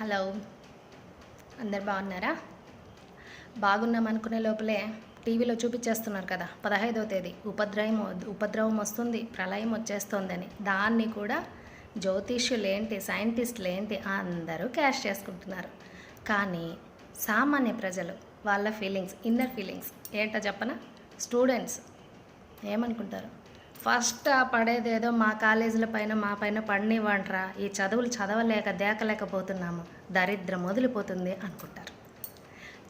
Hello. అందరు బాగున్నారా? బాగున్నాం అనుకునే లోపలే టీవీలో చూపించేస్తున్నారు కదా పదహైదవ తేదీ. ఉపద్రవం ఉపద్రవం వస్తుంది ప్రళయం వచ్చేస్తోందని. దాన్ని కూడా జ్యోతిష్యులు ఏంటి సైంటిస్టులు ఏంటి అందరూ క్యాష్ చేసుకుంటున్నారు. కానీ సామాన్య ప్రజలు వాళ్ళ ఫీలింగ్స్ ఇన్నర్ ఫీలింగ్స్. ఏంటో చెప్పనా? స్టూడెంట్స్. ఏమనుకుంటారు? ఫస్ట్ ఆ పడేదేదో మా కాలేజీల పైన మా పైన పడినివ్వంట్రా ఈ చదువులు చదవలేక దేకలేకపోతున్నాము. దరిద్రం వదిలిపోతుంది అనుకుంటారు.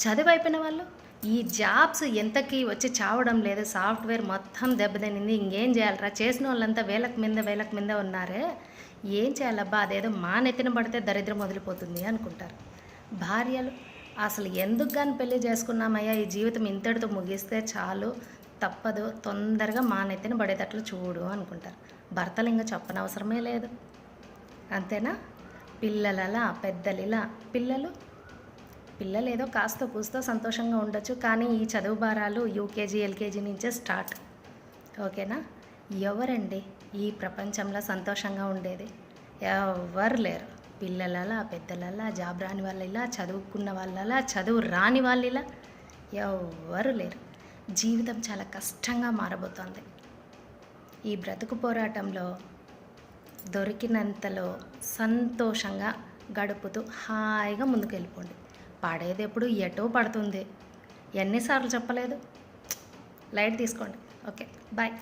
చదువు అయిపోయిన వాళ్ళు ఈ జాబ్స్ ఎంతకి వచ్చి చావడం లేదు. సాఫ్ట్వేర్ మొత్తం దెబ్బతినింది. ఇంకేం చేయాలరా? చేసిన వాళ్ళంతా వేలకు మీద వేలకు మీద ఉన్నారే. ఏం చేయాలబ్బా? అదేదో మా నెత్తిన పడితే దరిద్రం వదిలిపోతుంది అనుకుంటారు. భార్యలు అసలు ఎందుకు కానీ పెళ్ళి చేసుకున్నామయ్యా? ఈ జీవితం ఇంతటితో ముగిస్తే చాలు. తప్పదు తొందరగా మా నెత్తిన పడేటట్లు చూడు అనుకుంటారు. భర్తలు ఇంకా చెప్పనవసరమే లేదు. అంతేనా? పిల్లలలా పెద్దలిలా పిల్లలు? పిల్లలు ఏదో కాస్త కూస్తో సంతోషంగా ఉండొచ్చు కానీ ఈ చదువు భారాలు యూకేజీ ఎల్కేజీ నుంచే స్టార్ట్. ఓకేనా? ఎవరండి ఈ ప్రపంచంలో సంతోషంగా ఉండేది? ఎవరు లేరు. పిల్లలలా పెద్దలలా జాబ్ రాని వాళ్ళ ఇలా చదువుకున్న వాళ్ళలా చదువు రాని వాళ్ళలా ఎవరు లేరు. జీవితం చాలా కష్టంగా మారబోతోంది. ఈ బ్రతుకు పోరాటంలో దొరికినంతలో సంతోషంగా గడుపుతూ హాయిగా ముందుకు వెళ్ళిపోండి పడేది ఎప్పుడు ఎటో పడుతుంది. ఎన్నిసార్లు చెప్పలేదు? లైట్ తీసుకోండి. Okay bye.